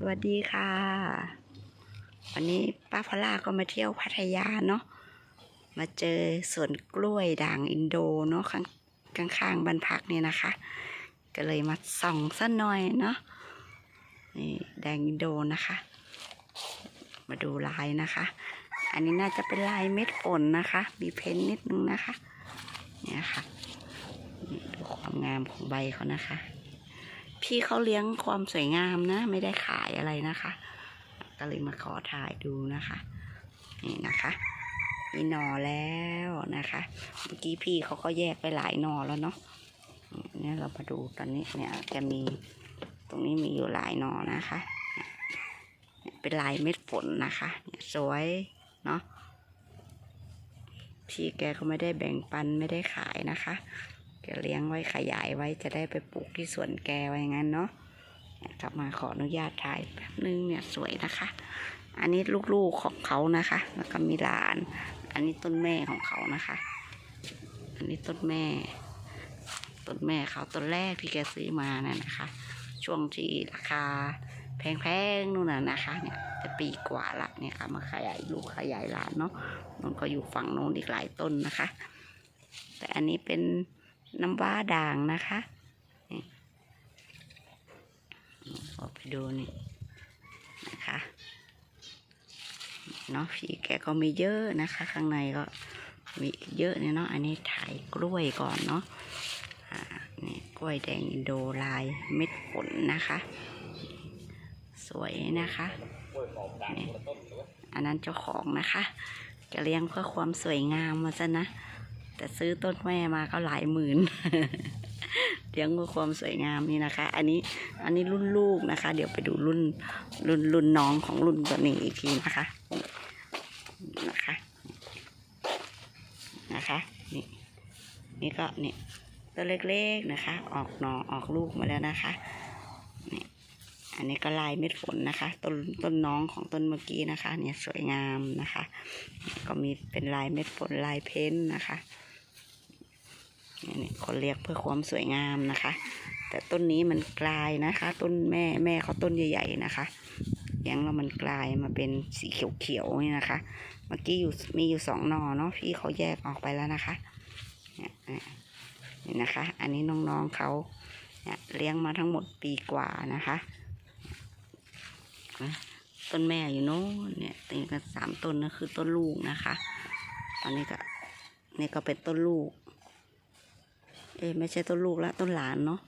สวัสดีค่ะ วันนี้ป้าพล่าก็มาเที่ยวพัทยาเนาะมาเจอสวนกล้วยด่างอินโดเนาะข้างข้างๆบ้านพักเนี่ยนะคะ ก็เลยมาส่องสักหน่อยเนาะนี่แดงอินโดนะคะ มาดูลายนะคะ อันนี้น่าจะเป็นลายเม็ดฝนนะคะ มีเพ้นนิดนึงนะคะ เนี่ยค่ะดูความงามของใบเขานะคะ พี่เขาเลี้ยงความสวยงามนะ ไม่ได้ขายอะไรนะคะ ก็เลยมาขอถ่ายดูนะคะ นี่นะคะมีหนอแล้วนะคะ เมื่อกี้พี่เขาก็แยกไปหลายหนอแล้วเนาะเนี่ยเรามาดูตอนนี้เนี่ยจะมีตรงนี้มีอยู่หลายหนอนะคะเป็นลายเม็ดฝนนะคะเนี่ยสวยเนาะพี่แกก็ไม่ได้แบ่งปันไม่ได้ขายนะคะ กเลี้ยงไว้ขยายไว้จะได้ไปปลูกที่สวนแกไว้งั้นเนาะกลับมาขออนุญาตถ่ายแป๊บนึงเนี่ยสวยนะคะ อันนี้ลูกๆของเขานะคะ แล้วก็มีหลาน อันนี้ต้นแม่ของเขานะคะ อันนี้ต้นแม่ ต้นแม่เขาต้นแรกที่แกซื้อมาน่ะนะคะ ช่วงที่ราคาแพงๆนู่นน่ะนะคะเนี่ยจะปีกว่าละเนี่ยค่ะมาขยายลูกขยายหลานเนาะมันก็อยู่ฝั่งโน้นอีกหลายต้นนะคะ แต่อันนี้เป็น น้ำว้าด่างนะคะนี่ออกไปดูนี่นะคะเนาะพี่แกก็มีเยอะนะคะ ข้างในก็มีเยอะเนี่ยเนาะอันนี้ถ่ายกล้วยก่อนเนาะอ่านี่กล้วยแดงอินโดลายเม็ดผลนะคะ สวยนะคะนี่อันนั้นเจ้าของนะคะแกเลี้ยงเพื่อความสวยงามมาซะนะ แต่ซื้อต้นแม่มาก็หลายหมื่นเลี้ยงเพื่อความสวยงามนี่นะคะ อันนี้อันนี้รุ่นลูกนะคะ เดี๋ยวไปดูรุ่นรุ่นรุ่นน้องของรุ่นตัวนี้อีกทีนะคะนะคะนะคะนี่นี่ก็นี่ตัวเล็กๆนะคะ ออกหนอออกลูกมาแล้วนะคะนี่อันนี้ก็ลายเม็ดฝนนะคะต้นต้นน้องของต้นเมื่อกี้นะคะ เนี่ยสวยงามนะคะ ก็มีเป็นลายเม็ดฝนลายเพ้นนะคะ นี่คนเรียกเพื่อความสวยงามนะคะ แต่ต้นนี้มันกลายนะคะ ต้นแม่แม่เขาต้นใหญ่ ๆนะคะเลี้ยงแล้วมันกลายมาเป็นสีเขียวๆนี่นะคะ เมื่อกี้อยู่มีอยู่สองนอเนาะพี่เขาแยกออกไปแล้วนะคะเนี่ยนะคะ อันนี้น้องๆเขาเลี้ยงมาทั้งหมดปีกว่านะคะต้นแม่อยู่โน้นเนี่ยตีกันสามต้นนั่นคือต้นลูกนะคะ ตอนนี้ก็นี่ก็เป็นต้นลูก เอ้ยไม่ใช่ต้นลูกแล้วต้นหลานเนาะ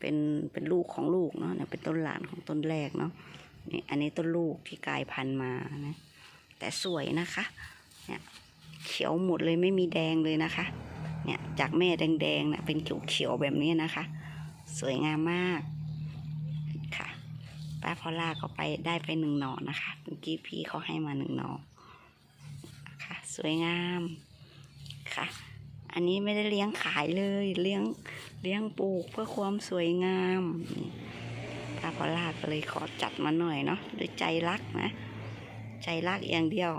เป็นเป็นลูกของลูกเนาะเนี่ยเป็นต้นหลานของต้นแรกเนาะนี่อันนี้ต้นลูกที่กลายพันธุ์มานะแต่สวยนะคะเนี่ยเขียวหมดเลยไม่มีแดงเลยนะคะ เนี่ยจากแม่แดงๆนะเป็นเขียวๆแบบนี้นะคะ สวยงามมากค่ะป้าพอล่าก็ไปได้ไปหนึ่งหน่อนะคะเมื่อกี้พี่เขาให้มาหนึ่งหน่อค่ะ สวยงามค่ะ อันนี้ไม่ได้เลี้ยงขายเลย เลี้ยงเลี้ยงปลูกเพื่อความสวยงามนี่ป้าพอลาก็เลยขอจัดมาหน่อยเนาะด้วยใจรักนะ ใจรักอย่างเดียว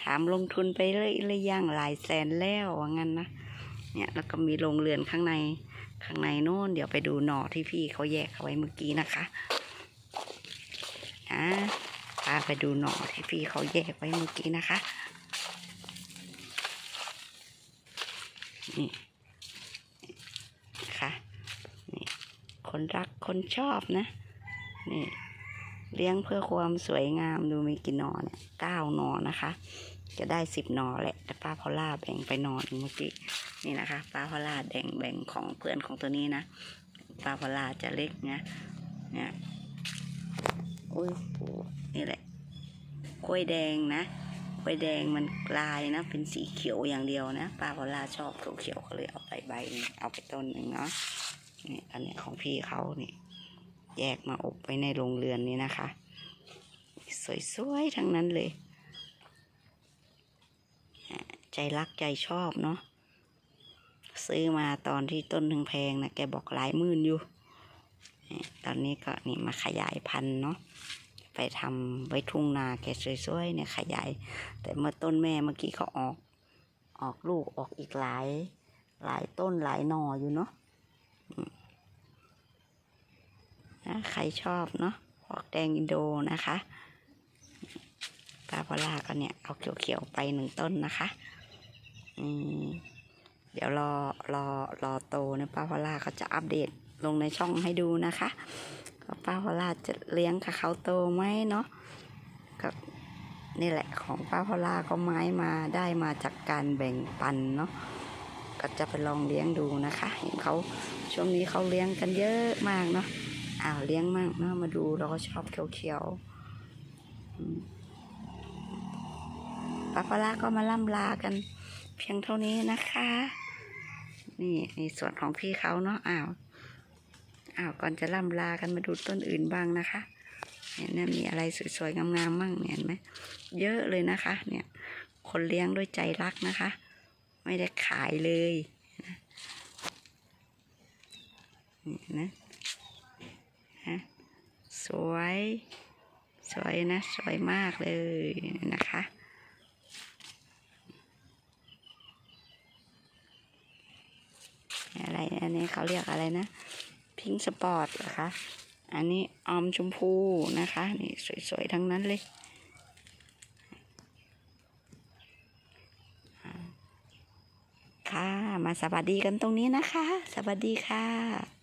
ถามลงทุนไปเลยเลยย่างหลายแสนแล้วว่างั้นนะเนี่ยแล้วก็มีโรงเรือนข้างในข้างในโน่น เดี๋ยวไปดูหน่อที่พี่เขาแยกเอาไว้เมื่อกี้นะคะนะพาไปดูหน่อที่พี่เขาแยกไว้เมื่อกี้นะคะ นี่ค่ะนี่คนรักคนชอบนะ นี่ เลี้ยงเพื่อความสวยงามดูมีกี่นอเนี่ยเก้านอนะคะ จะได้สิบนอแหละ แต่ป้าพอล่าแบ่งไปนอนเมื่อกี้นี่นะคะ ป้าพอล่าแบ่งแบ่งของเพื่อนของตัวนี้นะป้าพอล่าจะเล็กนะเนี่ยอุ้ยนี่แหละกล้วยแดงนะ กล้วยแดงมันกลายนะ เป็นสีเขียวอย่างเดียวนะป้าพอล่าชอบเขียวก็เลยเอาไปใบหนึ่งเอาไปต้นหนึ่งเนาะนี่อันนี้ของพี่เขานี่แยกมาอบไว้ในโรงเรือนนี้นะคะ สวยๆทั้งนั้นเลย ใจรักใจชอบเนาะซื้อมาตอนที่ต้นถึงแพงนะแกบอกหลายหมื่นอยู่ ตอนนี้ก็นี่มาขยายพันธุ์เนาะ ไปทำไว้ทุ่งนาแกสวยๆเนี่ยขยาย แต่เมื่อต้นแม่เมื่อกี้เขาออก ออกลูกออกอีกหลาย หลายต้นหลายหน่ออยู่เนาะนะใครชอบเนาะออกแดงอินโดนะคะปลาพลาก็เนี่ยเอาเขียวๆไปหนึ่งต้นนะคะอืมเดี๋ยวรอรอรอโตนะป้าพลาก็จะอัปเดตลงในช่องให้ดูนะคะ ว่าป้าพอล่าจะเลี้ยงกับเขาโตไหมเนาะก็นี่แหละของป้าพอลาก็ไม้มาได้มาจากการแบ่งปันเนาะก็จะไปลองเลี้ยงดูนะคะ เห็นเขาช่วงนี้เขาเลี้ยงกันเยอะมากเนาะอ้าวเลี้ยงมากเนาะมาดูเราก็ชอบเขียวๆป้าพอลาก็มาล่ำลากัน เพียงเท่านี้นะคะ นี่ในส่วนของพี่เขาเนาะอ้าว อ้าวก่อนจะล่ำลากันมาดูต้นอื่นบ้างนะคะเนี่ยมีอะไรสวยๆงามๆมั่งเนี่ยเห็นไหมเยอะเลยนะคะ เนี่ย คนเลี้ยงด้วยใจรักนะคะ ไม่ได้ขายเลยนะนี่นะฮะสวย สวยนะ สวยมากเลยนะคะอะไรอันนี้เขาเรียกอะไรนะ พิงสปอร์ตเหรอคะ อันนี้ออมชมพูนะคะ นี่สวย ๆ ทั้งนั้นเลยค่ะ มาสวัสดีกันตรงนี้นะคะ สวัสดีค่ะ